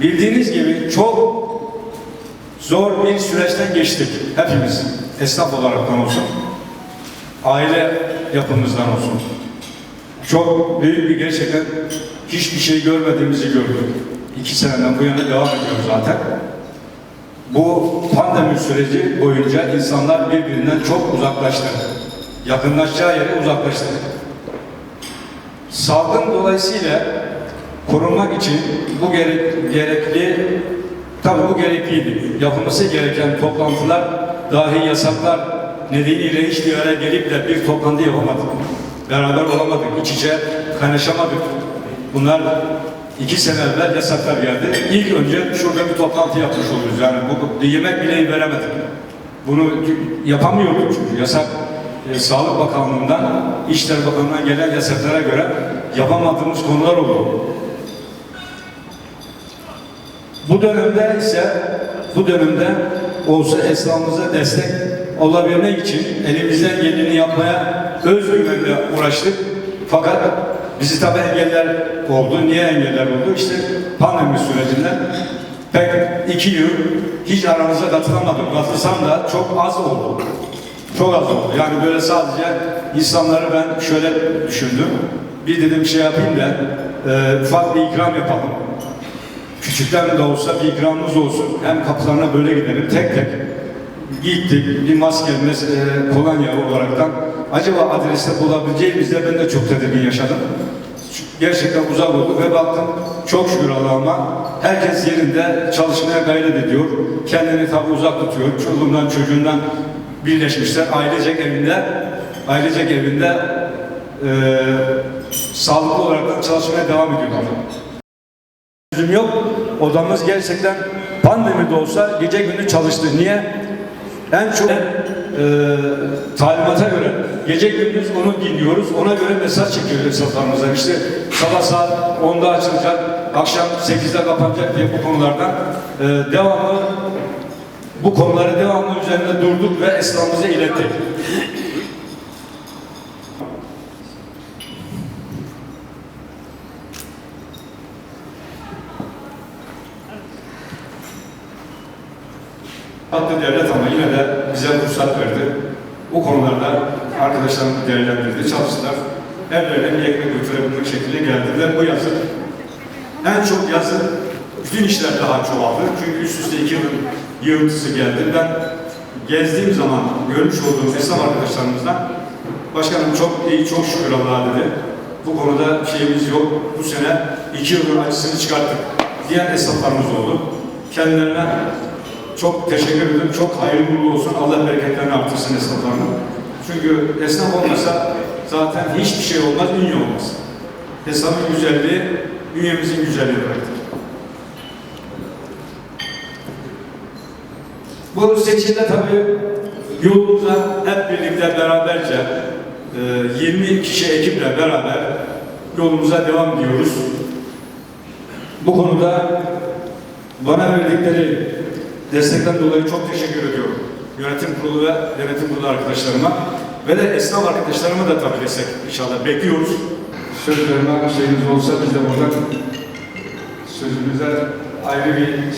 Bildiğiniz gibi çok zor bir süreçten geçtik hepimiz. Esnaf olaraktan olsun, aile yapımızdan olsun. Çok büyük bir gerçekten hiçbir şey görmediğimizi gördük. İki seneden bu yana devam ediyor zaten. Bu pandemi süreci boyunca insanlar birbirinden çok uzaklaştı. Yakınlaşacağı yere uzaklaştı. Salgın dolayısıyla korunmak için bu gerek, gerekli, tabii bu gerekliydi. Yapılması gereken toplantılar, dahi yasaklar nedeniyle hiçbir araya gelip de bir toplantı yapamadık. Beraber olamadık, iç içe kaynaşamadık. Bunlar iki sene evvel yasaklar geldi. İlk önce şurada bir toplantı yapmış oluruz. Yani bu, yemek bile veremedik. Bunu yapamıyorduk çünkü yasak e, Sağlık Bakanlığı'ndan, İşler Bakanlığı'ndan gelen yasaklara göre yapamadığımız konular oldu. Bu dönemde ise bu dönemde olsa esnafımıza destek olabilmek için elimizden geleni yapmaya özgüvenle uğraştık. Fakat bizi tabi engeller oldu. Niye engeller oldu? İşte pandemi sürecinden pek iki yıl hiç aramıza katılamadım. Katılsam da çok az oldu. Çok az oldu. Yani böyle sadece insanları ben şöyle düşündüm. Bir dedim şey yapayım da e, ufak bir ikram yapalım. Küçükten de olsa bir ikramımız olsun. Hem kapılarına böyle gidelim tek tek. Gittik bir maske, mes- e, kolonya olaraktan. Acaba adreste bulabileceğimizde ben de çok tedirgin yaşadım. Gerçekten uzak olduk ve baktım çok şükür Allah'ıma herkes yerinde çalışmaya gayret ediyor. Kendini tabi uzak tutuyor. Çoluğundan çocuğundan birleşmişler. Ailecek evinde ailecek evinde e, sağlıklı olarak çalışmaya devam ediyorlar. Çözüm yok. Odamız gerçekten pandemi de olsa gece gündüz çalıştı. Niye? En çok e, talimata göre gece gündüz onu dinliyoruz. Ona göre mesaj çekiyoruz hesaplarımıza. İşte sabah saat 10'da açılacak, akşam 8'de kapanacak diye bu konulardan e, devamlı bu konuları devamlı üzerinde durduk ve esnafımıza ilettik. Hatta devlet ama yine de bize fırsat verdi. Bu konularda arkadaşlarımı değerlendirdi, çalıştılar. Evlerine bir ekmek götürebilmek şekilde geldiler. Bu yazı en çok yazı bütün işler daha çoğaldı. Çünkü üst üste iki yılın yığıntısı geldi. Ben gezdiğim zaman görmüş olduğum esnaf arkadaşlarımızdan başkanım çok iyi, çok şükür Allah'a dedi. Bu konuda şeyimiz yok. Bu sene iki yılın acısını çıkarttık diyen esnaflarımız oldu. Kendilerine çok teşekkür ederim. Çok hayırlı uğurlu olsun. Allah bereketlerini artırsın esnaflarının. Çünkü esnaf olmasa zaten hiçbir şey olmaz, dünya olmaz. Esnafın güzelliği, dünyamızın güzelliği demektir. Bu seçimde tabii yolumuza hep birlikte beraberce e, 20 kişi ekiple beraber yolumuza devam ediyoruz. Bu konuda bana verdikleri destekten dolayı çok teşekkür ediyorum. Yönetim kurulu ve denetim kurulu arkadaşlarıma ve de esnaf arkadaşlarıma da tabii destek inşallah bekliyoruz. Sözlerime şeyiniz olsa biz de buradan sözümüze ayrı bir